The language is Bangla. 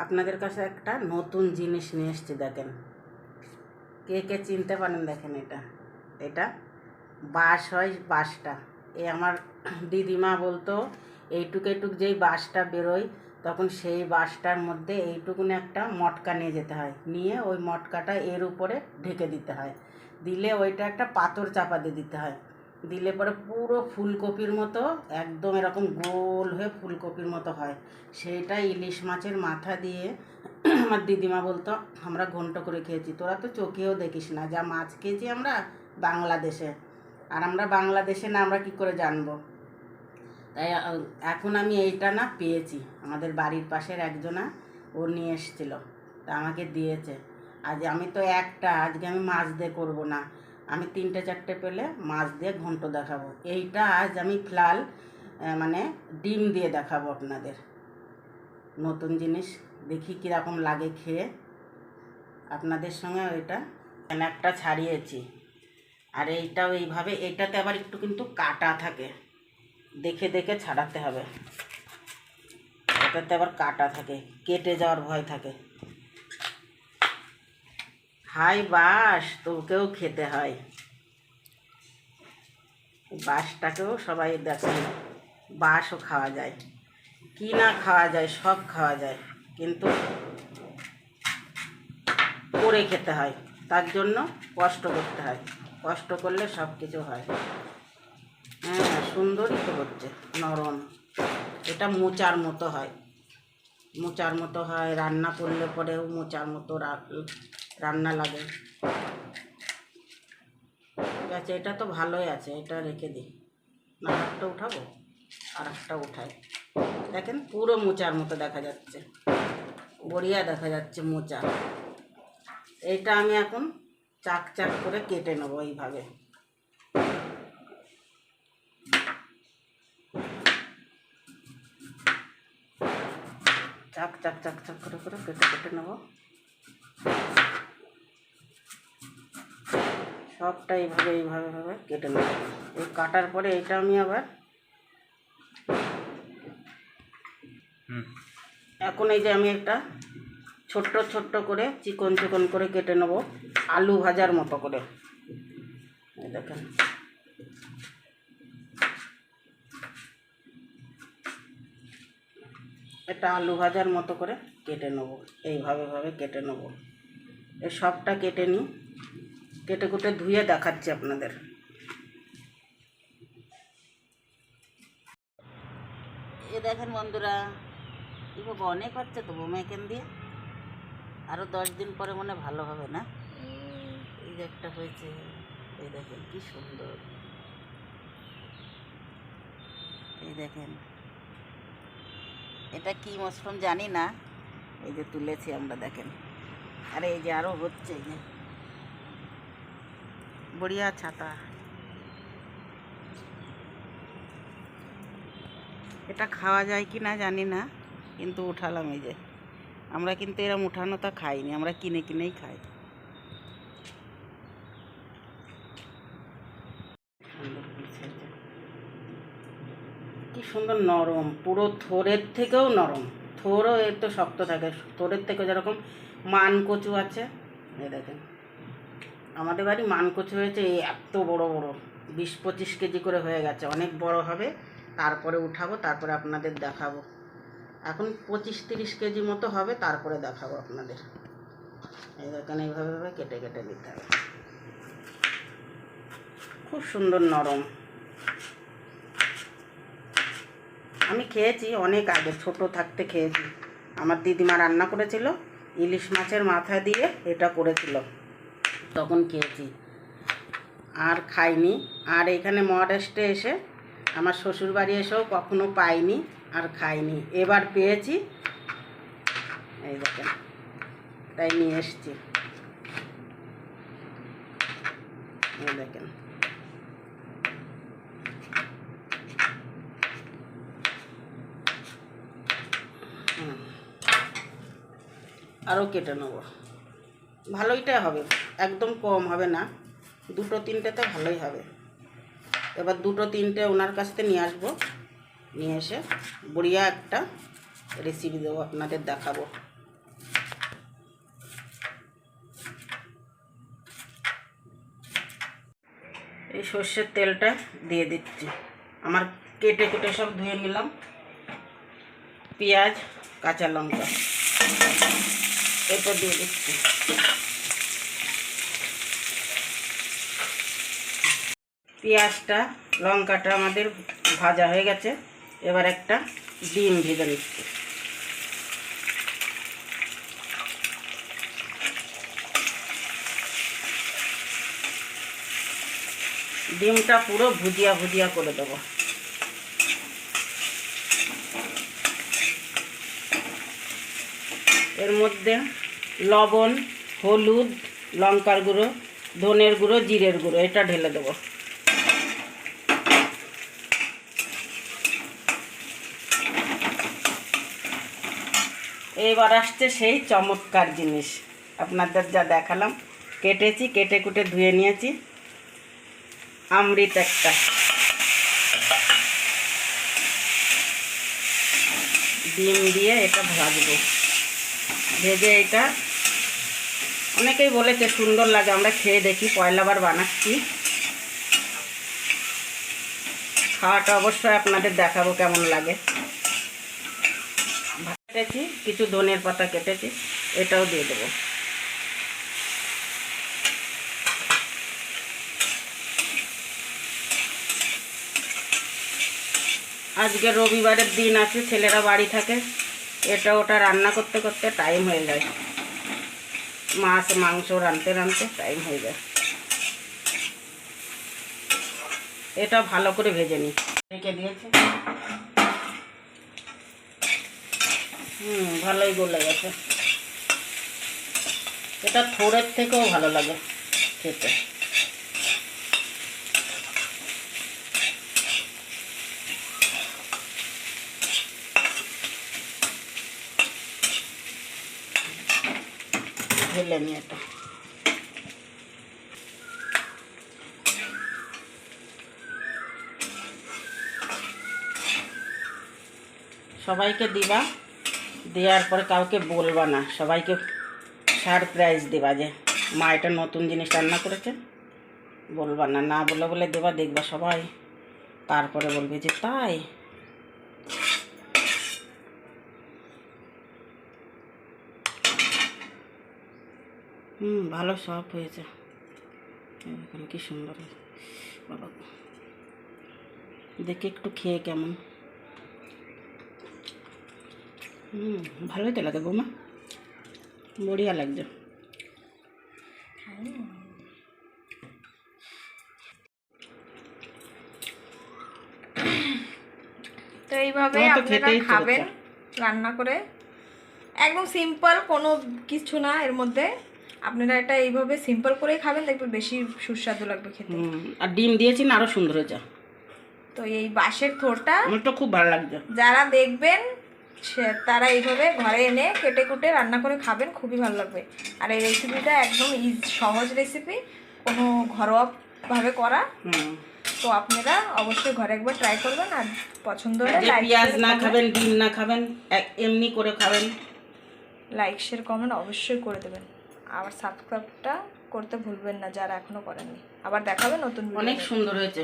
আপনাদের কাছে একটা নতুন জিনিস নিয়ে এসছি, দেখেন। কে কে চিনতে পারেন, দেখেন এটা। এটা বাঁশ হয় বাঁশটা এ আমার দিদিমা বলতো, এইটুক এইটুক যেই বাঁশটা বেরোয়, তখন সেই বাঁশটার মধ্যে এইটুকুন একটা মটকা নিয়ে যেতে হয়। নিয়ে ওই মটকাটা এর উপরে ঢেকে দিতে হয়। দিলে ওইটা একটা পাথর চাপা দিয়ে দিতে হয়। দিলে পরে পুরো ফুলকপির মতো, একদম এরকম গোল হয়ে ফুলকপির মতো হয়। সেইটা ইলিশ মাছের মাথা দিয়ে আমার দিদিমা বলতো, আমরা ঘন্ট করে খেয়েছি, তোরা তো চোখেও দেখিস না, যা মাছ খেয়েছি আমরা বাংলাদেশে। আর আমরা বাংলাদেশে না, আমরা কি করে জানব? তাই, এখন আমি এইটা না পেয়েছি। আমাদের বাড়ির পাশের একজনা, ও নিয়ে এসেছিল, তা আমাকে দিয়েছে। আজ আমি তো একটা, আজকে আমি মাছ দিয়ে করব না। আমি তিনটে চারটে পেলে মাছ দিয়ে ঘন্ট দেখাবো। এইটা আজ আমি ফ্লাল মানে ডিম দিয়ে দেখাবো আপনাদের। নতুন জিনিস, দেখি কীরকম লাগে খেয়ে। আপনাদের সঙ্গে ওইটা একটা ছাড়িয়েছি। আর এইটাও এইভাবে, এইটাতে আবার একটু কিন্তু কাটা থাকে। দেখে দেখে ছাড়াতে হবে। এটাতে আবার কাটা থাকে, কেটে যাওয়ার ভয় থাকে। হাই বাস, তোকেও খেতে হয়। বাঁশটাকেও সবাই দেখে বাঁশও খাওয়া যায়। কি না খাওয়া যায়, সব খাওয়া যায়, কিন্তু করে খেতে হয়। তার জন্য কষ্ট করতে হয়। কষ্ট করলে সব কিছু হয়। হ্যাঁ সুন্দরই তো হচ্ছে, নরম। এটা মোচার মতো হয়। মোচার মতো হয়, রান্না করলে পরেও মোচার মতো রান্না লাগে। ঠিক আছে, এটা তো ভালোই আছে, এটা রেখে দিই। না, একটা উঠাবো? আর একটা উঠাই। দেখেন, পুরো মোচার মতো দেখা যাচ্ছে। বড়িয়া দেখা যাচ্ছে মোচা। এইটা আমি এখন চাক চাক করে কেটে নেব এইভাবে। চাক চাক চাক চাক করে করে কেটে কেটে নেব। সবটা এইভাবে এইভাবে ভাবে কেটে নেব। এই কাটার পরে এটা আমি আবার এখন এই যে আমি একটা ছোট্ট ছোট্ট করে চিকন চিকন করে কেটে নেব আলু ভাজার মতো করে। দেখেন। এটা আলু ভাজার মতো করে কেটে নেব এইভাবে ভাবে কেটে নেব। এই সবটা কেটে নিই। কেটে কুটে ধুয়ে দেখাচ্ছি আপনাদের। এ দেখেন বন্ধুরা বাবা অনেক হচ্ছে তো বোমা এখান দিয়ে। আরও দশ দিন পরে মনে ভালো হবে না? এই যে একটা হয়েছে, এই দেখেন কি সুন্দর। এই দেখেন। এটা কি মশরুম জানি না, এই যে তুলেছি আমরা দেখেন। আরে এই যে আরও হচ্ছে, এই যে। বড়িয়া ছাতা। এটা খাওয়া যায় কি না জানি না, কিন্তু উঠালাম এই যে। আমরা কিন্তু এরম উঠানোটা খাইনি, আমরা কিনে কিনেই খাই। কি সুন্দর নরম, পুরো থোরের থেকেও নরম। থোরও এর শক্ত থাকে, থোরের থেকে যেরকম মান কচু আছে, এই দেখেন। আমাদের বাড়ি মান কচু হয়েছে এত বড় বড়, বিশ পঁচিশ কেজি করে হয়ে গেছে। অনেক বড় হবে, তারপরে উঠাবো, তারপরে আপনাদের দেখাবো। এখন পঁচিশ তিরিশ কেজি মতো হবে, তারপরে দেখাবো আপনাদের। এই দেখেন, এইভাবে ভাবে কেটে কেটে নিতে হবে। খুব সুন্দর নরম। আমি খেয়েছি অনেক আগে, ছোট থাকতে খেয়েছি। আমার দিদিমা রান্না করেছিল, ইলিশ মাছের মাথা দিয়ে এটা করেছিল। তখন খেয়েছি। আর খাইনি। আর এখানে মহারাষ্ট্রে এসে আমার শ্বশুর বাড়ি এসেও কখনো পাইনি আর খাইনি। এবার পেয়েছি। এই দেখেন, তাই নিয়ে এসছি। দেখেন। আরও কেটে নেব। ভালোইটা হবে, একদম কম হবে না। দুটো তিনটেতে ভালোই হবে। এবার দুটো তিনটে ওনার কাছ থেকে নিয়ে আসব। নিয়ে এসে বড়িয়া একটা রেসিপি দেবো, আপনাদের দেখাবো। এই সর্ষের তেলটা দিয়ে দিচ্ছি। আমার কেটে কেটে সব ধুয়ে নিলাম। পেঁয়াজ, কাঁচা লঙ্কা। এটা দিয়ে দিচ্ছি। পেঁয়াজটা, লঙ্কাটা আমাদের ভাজা হয়ে গেছে। এবার একটা ডিম ভেজে নিচ্ছি। ডিমটা পুরো ভুজিয়া ভুজিয়া করে দেবো। এর মধ্যে লবণ, হলুদ, লঙ্কার গুঁড়ো, ধনের গুঁড়ো, জিরের গুঁড়ো, এটা ঢেলে দেবো। এবার আসছে সেই চমৎকার জিনিস। আপনাদের যা দেখালাম, কেটেছি, কেটে কুটে ধুয়ে নিয়েছি। আমৃত একটা। ডিম দিয়ে এটা ভাজবো। ভেজে এটা। অনেকেই বলেছে সুন্দর লাগে, আমরা খেয়ে দেখি পয়লাবার বানাচ্ছি। খাওয়াটা অবশ্যই আপনাদের দেখাবো কেমন লাগে। কেটেছি, কিছু ধনের পাতা কেটেছি, এটাও দিয়ে দেবো। আজকে রবিবারের দিন আছে, ছেলেরা বাড়ি থাকে। এটা ওটা রান্না করতে করতে টাইম হয়ে যায়। মাছ, মাংস রাঁধতে রাঁধতে টাইম হয়ে যায়। এটা ভালো করে ভেজে নিই রেখে দিয়েছে। হুম, ভালোই গলে গেছে। এটা থোড়ের থেকেও ভালো লাগে খেতে। ঢেলে এটা সবাইকে দিবা, দেওয়ার পরে কাউকে বলবা না, সবাইকে সারপ্রাইজ দেবা যে, মা এটা নতুন জিনিস রান্না করেছে, বলবা না না বলে বলে দেবা, দেখবা সবাই। তারপরে বলবে যে, তাই। হুম ভালো সব হয়েছে। এখন কি সুন্দর। বাবা। দেখি একটু খেয়ে কেমন। হুম ভালোই তো লাগে বৌমা। বড়িয়া লাগছে। তো এইভাবে আপনারা খাবেন রান্না করে। একদম সিম্পল কোনো কিছু না এর মধ্যে। আপনারা এটা এইভাবে সিম্পল করেই খাবেন দেখবেন বেশি সুস্বাদু লাগবে খেতে। আর ডিম দিয়েছি না আরও সুন্দর হয়েছে। তো এই বাঁশের থোরটা আমার তো খুব ভালো লাগছে। যারা দেখবেন সে তারা এইভাবে ঘরে এনে কেটে কুটে রান্না করে খাবেন খুবই ভালো লাগবে। আর এই রেসিপিটা একদম ইজ সহজ রেসিপি কোনো ঘরোয়াভাবে করা। হুম। তো আপনারা অবশ্যই ঘরে একবার ট্রাই করবেন আর পছন্দ হলে লাইক পেঁয়াজ না খাবেন ডিম না খাবেন এমনি করে খাবেন। লাইক শেয়ার কমেন্ট অবশ্যই করে দেবেন। আবার সাবস্ক্রাইবটা করতে ভুলবেন না যারা এখনও করেননি। আবার দেখাবে নতুন অনেক সুন্দর হয়েছে।